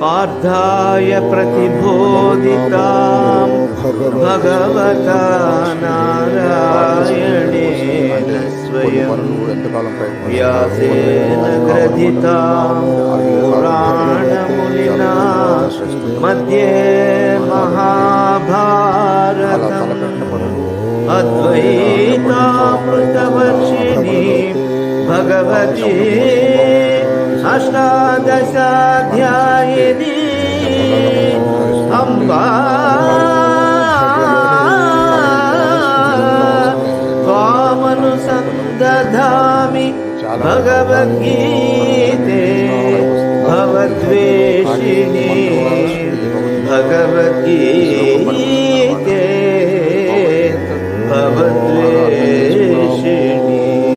पार्थाय प्रतिबोधितां भगवता नारायणेन स्वयं व्यासेन ग्रथितां पुराणमुनिना मध्ये महाभारतम् अद्वैतामृतवर्षिणी भगवती अष्टादशाध्यायिनी अम्बा त्वामनुसन्दधामि भगवद्गीते भवद्वेषिणी भगवद्गीते